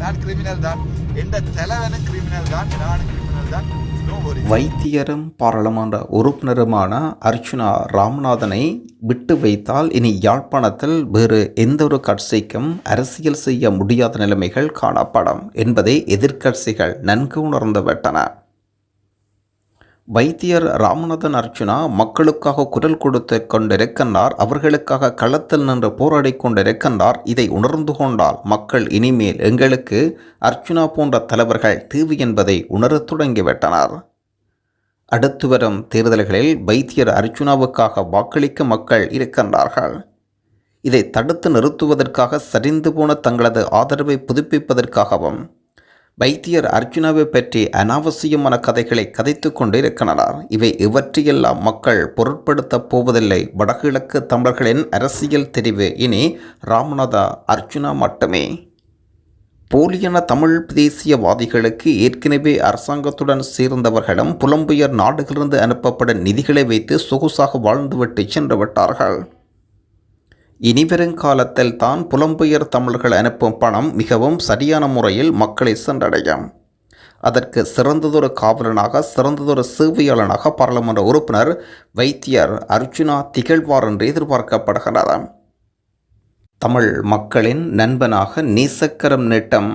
நான் கிரிமினல் தான் எந்த தலைவனும் கிரிமினல் தான் நானும் கிரிமினல் தான் வைத்தியரும் பாராளுமன்ற உறுப்பினருமான அர்ச்சுனா ராமநாதனை விட்டு வைத்தால் இனி யாழ்ப்பாணத்தில் வேறு எந்த ஒரு கட்சிக்கும் அரசியல் செய்ய முடியாத நிலைமைகள் காணப்படும் என்பதை எதிர்க்கட்சிகள் நன்கு உணர்ந்துவிட்டன வைத்தியர் ராமநாதன் அர்ச்சுனா மக்களுக்காக குரல் கொடுத்து கொண்டிருக்கின்றார். அவர்களுக்காக களத்தில் நின்று போராடி கொண்டிருக்கின்றார். இதை உணர்ந்து கொண்டால் மக்கள் இனிமேல் எங்களுக்கு அர்ச்சுனா போன்ற தலைவர்கள் தீவு என்பதை உணரத் தொடங்கிவிட்டனர். அடுத்து வரும் தேர்தல்களில் வைத்தியர் அர்ச்சுனாவுக்காக வாக்களிக்க மக்கள் இருக்கின்றார்கள். இதை தடுத்து நிறுத்துவதற்காக சரிந்து போன தங்களது ஆதரவை புதுப்பிப்பதற்காகவும் வைத்தியர் அர்ஜுனாவை பற்றி அனாவசியமான கதைகளை கதைத்து கொண்டிருக்கின்றனர் இவை இவற்றையெல்லாம் மக்கள் பொருட்படுத்தப் போவதில்லை. வடகிழக்கு தமிழர்களின் அரசியல் தெரிவு. இனி ராமநாதா அர்ஜுனா மட்டுமே. போலியான தமிழ் தேசியவாதிகளுக்கு ஏற்கனவே அரசாங்கத்துடன் சேர்ந்தவர்களும் புலம்பெயர் நாடுகளிலிருந்து அனுப்பப்படும் நிதிகளை வைத்து சொகுசாக வாழ்ந்துவிட்டு சென்று விட்டார்கள். இனிவரும் தான் புலம்பெயர் தமிழர்கள் அனுப்பும் பணம் மிகவும் சரியான முறையில் மக்களை சென்றடையும். அதற்கு சிறந்ததொரு காவலனாக சிறந்ததொரு சேவையாளனாக பாராளுமன்ற உறுப்பினர் வைத்தியர் அர்ஜுனா திகழ்வார் என்று எதிர்பார்க்கப்படுகிறது. தமிழ் மக்களின் நண்பனாக நீசக்கரம் நீட்டம்.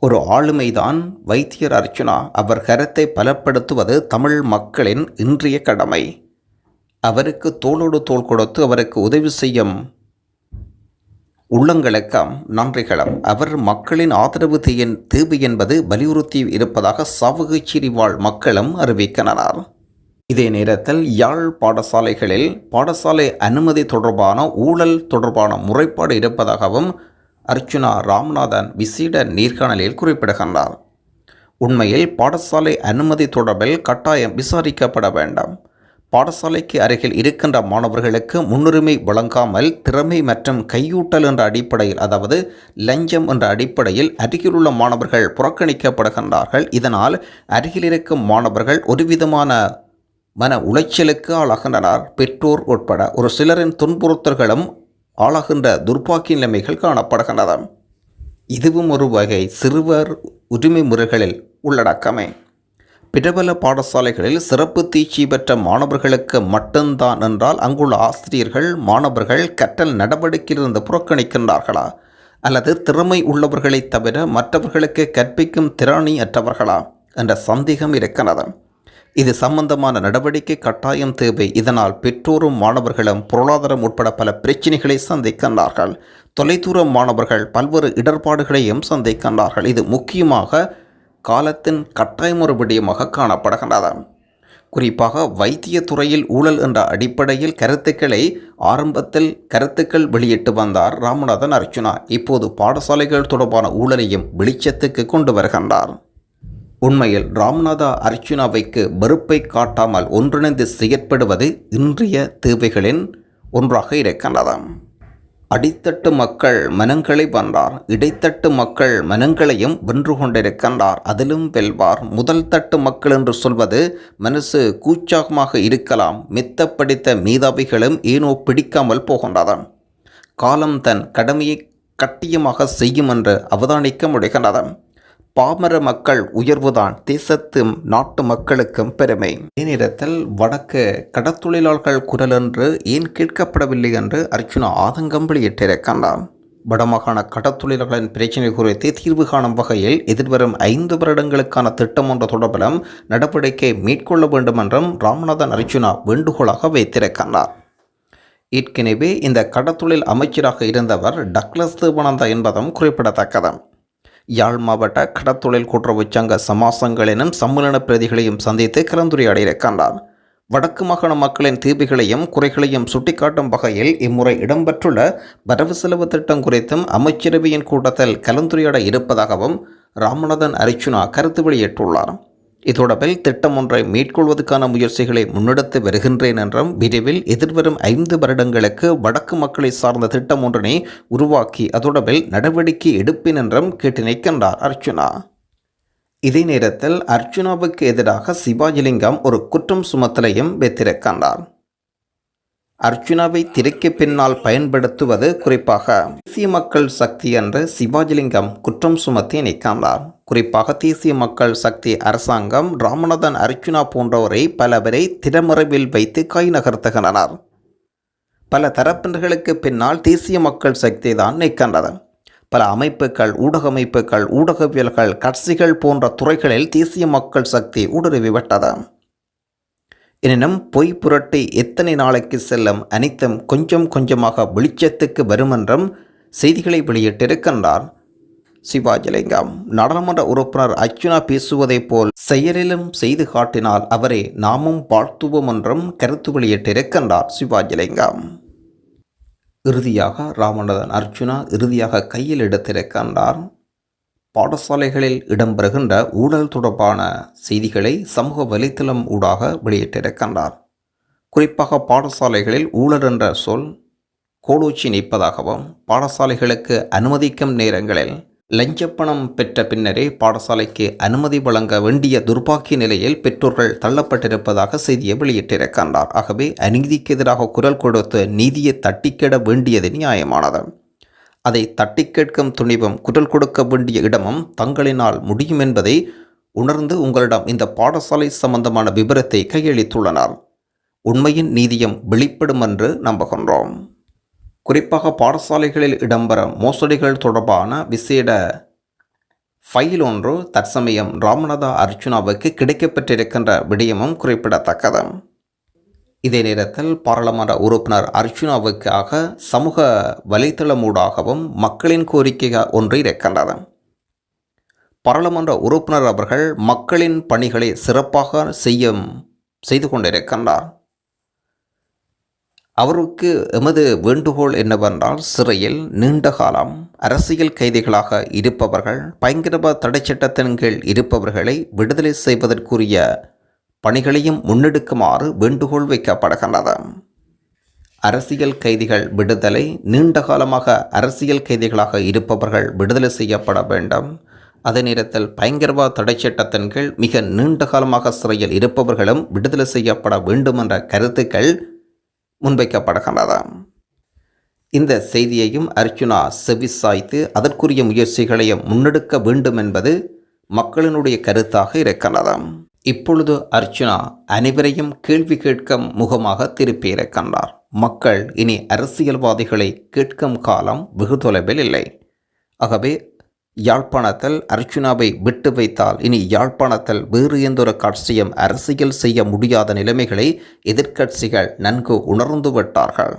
ஒரு ஆளுமைதான் வைத்தியர் அர்ச்சுனா அவர் கருத்தை பலப்படுத்துவது தமிழ் மக்களின் இன்றைய கடமை. அவருக்கு தோளோடு தோள் கொடுத்து அவருக்கு உதவி செய்யும் உள்ளங்களுக்கம் நன்றிகளம். அவர் மக்களின் ஆதரவு தேயின் தேவை என்பது வலியுறுத்தி இருப்பதாக சவுகச்சேரி வாழ் மக்களும் அறிவிக்கின்றனர். இதே நேரத்தில் யாழ் பாடசாலைகளில் பாடசாலை அனுமதி தொடர்பான ஊழல் தொடர்பான முறைப்பாடு இருப்பதாகவும் அர்ச்சுனா ராமநாதன் விசேட நேர்காணலில் குறிப்பிடுகின்றார். உண்மையில் பாடசாலை அனுமதி தொடர்பில் கட்டாயம் விசாரிக்கப்பட வேண்டாம். பாடசாலைக்கு அருகில் இருக்கின்ற மாணவர்களுக்கு முன்னுரிமை வழங்காமல் திறமை மற்றும் கையூட்டல் என்ற அடிப்படையில் அதாவது லஞ்சம் என்ற அடிப்படையில் அருகிலுள்ள மாணவர்கள் புறக்கணிக்கப்படுகின்றார்கள். இதனால் அருகில் இருக்கும் மாணவர்கள் ஒருவிதமான மன உளைச்சலுக்கு ஆளாகின்றனர். பெற்றோர் உட்பட ஒரு சிலரின் துன்புறுத்தல்களும் ஆளாகின்ற துர்ப்பாக்கிய நிலைமைகள் காணப்படுகின்றன. இதுவும் ஒரு வகை சிறுவர் உரிமை முறைகளில் உள்ளடக்கமே. பிரபல பாடசாலைகளில் சிறப்பு தீட்சி பெற்ற மாணவர்களுக்கு மட்டும்தான் என்றால் அங்குள்ள ஆசிரியர்கள் மாணவர்கள் கற்றல் நடவடிக்கையிலிருந்து புறக்கணிக்கின்றார்களா? அல்லது திறமை உள்ளவர்களைத் தவிர மற்றவர்களுக்கு கற்பிக்கும் திறனி அற்றவர்களா? என்ற சந்தேகம் இருக்கிறது. இது சம்பந்தமான நடவடிக்கை கட்டாயம் தேவை. இதனால் பெற்றோரும் மாணவர்களும் பொருளாதாரம் உட்பட பல பிரச்சினைகளை சந்திக்கின்றார்கள். தொலைதூர மாணவர்கள் பல்வேறு இடர்பாடுகளையும் சந்திக்கின்றார்கள். இது முக்கியமாக காலத்தின் கட்டாயமொரு விடயமாக காணப்படுகின்றது குறிப்பாக வைத்திய துறையில் ஊழல் என்ற அடிப்படையில் கருத்துக்களை ஆரம்பத்தில் கருத்துக்கள் வெளியிட்டு வந்தார் ராமநாதன் அர்ச்சுனா இப்போது பாடசாலைகள் தொடர்பான ஊழலையும் வெளிச்சத்துக்கு கொண்டு வருகின்றார். உண்மையில் ராமநாதா அர்ச்சுனாவைக்கு வெறுப்பை காட்டாமல் ஒன்றிணைந்து செயற்படுவது இன்றைய தேவைகளின் ஒன்றாக இருக்கின்றது. அடித்தட்டு மக்கள் மனங்களை வென்றார். இடைத்தட்டு மக்கள் மனங்களையும் வென்று கொண்டிருக்கின்றார். அதிலும் வெல்வார். முதல் தட்டு மக்கள் என்று சொல்வது மனசு கூச்சாகமாக இருக்கலாம். மித்த படித்த மீதாவிகளும் ஏனோ பிடிக்காமல் போகின்றது காலம் தன் கடமையை கட்டியமாக செய்யும் என்று அவதானிக்க முடிகின்றது. பாமர மக்கள் உயர்வுதான் தேசத்தும் நாட்டு மக்களுக்கும் பெருமை. இந்நேரத்தில் வடக்கு கடத்தொழிலாளர்கள் குரல் என்று ஏன் கேட்கப்படவில்லை என்று அர்ச்சுனா ஆதங்கம் வெளியிட்டிருக்கின்றார் வடமாகாண கடத்தொழிலாளர்களின் பிரச்சினை குறித்து தீர்வு காணும் வகையில் எதிர்வரும் ஐந்து வருடங்களுக்கான திட்டம் ஒன்று தொடர்பிலும் நடவடிக்கை மேற்கொள்ள வேண்டும் என்றும் ராமநாதன் அர்ஜுனா வேண்டுகோளாக வைத்திருக்கின்றார். ஏற்கனவே இந்த கடத்தொழில் அமைச்சராக இருந்தவர் டக்ளஸ் தேவானந்தா என்பதும் குறிப்பிடத்தக்கது. யாழ் மாவட்ட கடத்தொழில் கூட்டுறவு சங்க சமாசங்களினும் சம்மேளன பிரதிகளையும் சந்தித்து கலந்துரையாடியிருக்கின்றார் வடக்கு மாகாண மக்களின் தீபிகளையும் குறைகளையும் சுட்டிக்காட்டும் வகையில் இம்முறை இடம்பெற்றுள்ள வரவு செலவு திட்டம் குறித்தும் அமைச்சரவையின் கூட்டத்தில் கலந்துரையாட இருப்பதாகவும் ராமநாதன் அரிச்சுனா கருத்து வெளியிட்டுள்ளார். இதோடவில் திட்டம் ஒன்றை மேற்கொள்வதற்கான முயற்சிகளை முன்னெடுத்து வருகின்றேன் என்றும் விரைவில் எதிர்வரும் ஐந்து வருடங்களுக்கு வடக்கு மக்களை சார்ந்த திட்டம் ஒன்றினை உருவாக்கி அதோடவில் நடவடிக்கை எடுப்பேன் என்றும் கேட்டு நிற்கின்றார் அர்ச்சுனா இதே நேரத்தில் அர்ச்சுனாவுக்கு எதிராக சிவாஜிலிங்கம் ஒரு குற்றம் சுமத்தலையும் வைத்திருக்கின்றார். அர்ஜுனாவை திரைக்கு பின்னால் பயன்படுத்துவது குறிப்பாக தேசிய மக்கள் சக்தி என்ற சிவாஜிலிங்கம் குற்றம் சுமத்தி நிற்கின்றார் குறிப்பாக தேசிய மக்கள் சக்தி அரசாங்கம் ராமநாதன் அர்ஜுனா போன்றவரை பலவரை திறமறைவில் வைத்து கை நகர்த்துகின்றனர். பல தரப்பினர்களுக்கு பின்னால் தேசிய மக்கள் சக்தி தான் நிற்கின்றது. பல அமைப்புகள் ஊடக அமைப்புகள் ஊடகவியல்கள் கட்சிகள் போன்ற துறைகளில் தேசிய மக்கள் சக்தி ஊடுருவிவிட்டது எனினும் பொய் புரட்டி எத்தனை நாளைக்கு செல்லும் அனைத்தும் கொஞ்சம் கொஞ்சமாக வெளிச்சத்துக்கு வருமென்றும் செய்திகளை வெளியிட்டிருக்கின்றார். சிவாஜிலிங்கம். நாடாளுமன்ற உறுப்பினர் அர்ச்சுனா பேசுவதைப் போல் செயலிலும் செய்து காட்டினால் அவரை நாமும் வாழ்த்துவோம் என்றும் கருத்து வெளியிட்டிருக்கின்றார் சிவாஜிலிங்கம். இறுதியாக ராமநாதன் அர்ச்சுனா இறுதியாக கையில் எடுத்திருக்கின்றார். பாடசாலைகளில் இடம்பெறுகின்ற ஊழல் தொடர்பான செய்திகளை சமூக வலைத்தளம் ஊடாக வெளியிட்டிருக்கின்றார் குறிப்பாக பாடசாலைகளில் ஊழல் என்ற சொல் கோடூச்சி நிற்பதாகவும் பாடசாலைகளுக்கு அனுமதிக்கும் நேரங்களில் லஞ்சப்பணம் பெற்ற பின்னரே பாடசாலைக்கு அனுமதி வழங்க வேண்டிய துர்பாக்கிய நிலையில் பெற்றோர்கள் தள்ளப்பட்டிருப்பதாக செய்தியை வெளியிட்டிருக்கின்றார் ஆகவே அநீதிக்கு எதிராக குரல் கொடுத்து நீதியை தட்டிக்கிட வேண்டியது நியாயமானது. அதை தட்டி கேட்கும் துணிவும் குரல் கொடுக்க வேண்டிய இடமும் தங்களினால் முடியும் என்பதை உணர்ந்து உங்களிடம் இந்த பாடசாலை சம்பந்தமான விபரத்தை கையளித்துள்ளனர். உண்மையின் நீதியம் வெளிப்படும் என்று நம்புகின்றோம். குறிப்பாக பாடசாலைகளில் இடம்பெற மோசடிகள் தொடர்பான விசேட ஃபைல் ஒன்று தற்சமயம் ராமநாதா அர்ஜுனாவுக்கு கிடைக்கப்பெற்றிருக்கின்ற விடயமும் குறிப்பிடத்தக்கது. இதே நேரத்தில் பாராளுமன்ற உறுப்பினர் அர்ஜுனாவுக்காக சமூக வலைத்தளமூடாகவும் மக்களின் கோரிக்கை ஒன்று இருக்கின்றது பாராளுமன்ற உறுப்பினர் அவர்கள் மக்களின் பணிகளை சிறப்பாக செய்யும் செய்து கொண்டிருக்கின்றார். அவருக்கு எமது வேண்டுகோள் என்னவென்றால் சிறையில் நீண்ட காலம் அரசியல் கைதிகளாக இருப்பவர்கள் பயங்கரவாத தடைச் சட்டத்தின் கீழ் இருப்பவர்களை விடுதலை செய்வதற்குரிய பணிகளையும் முன்னெடுக்குமாறு வேண்டுகோள் வைக்கப்படுகின்றது. அரசியல் கைதிகள் விடுதலை நீண்ட காலமாக அரசியல் கைதிகளாக இருப்பவர்கள் விடுதலை செய்யப்பட வேண்டும். அதே நேரத்தில் பயங்கரவாத தடை சட்டத்தின் கீழ் மிக நீண்ட காலமாக சிறையில் இருப்பவர்களும் விடுதலை செய்யப்பட வேண்டும் என்ற கருத்துக்கள் முன்வைக்கப்படுகின்றது. இந்த செய்தியையும் அர்ச்சுனா செவிசாய்த்து அதற்குரிய முயற்சிகளையும் முன்னெடுக்க வேண்டும் என்பது மக்களினுடைய கருத்தாக இருக்கின்றதாம் இப்பொழுது அர்ச்சுனா அனைவரையும் கேள்வி கேட்கும் முகமாக திருப்பியிருக்கின்றார் மக்கள் இனி அரசியல்வாதிகளை கேட்கும் காலம் வெகு தொலைவில் இல்லை. ஆகவே யாழ்ப்பாணத்தில் அர்ச்சுனாவை விட்டு வைத்தால் இனி யாழ்ப்பாணத்தில் வேறு எந்தொரு காட்சியும் அரசியல் செய்ய முடியாத நிலைமைகளை எதிர்க்கட்சிகள் நன்கு உணர்ந்து விட்டார்கள்.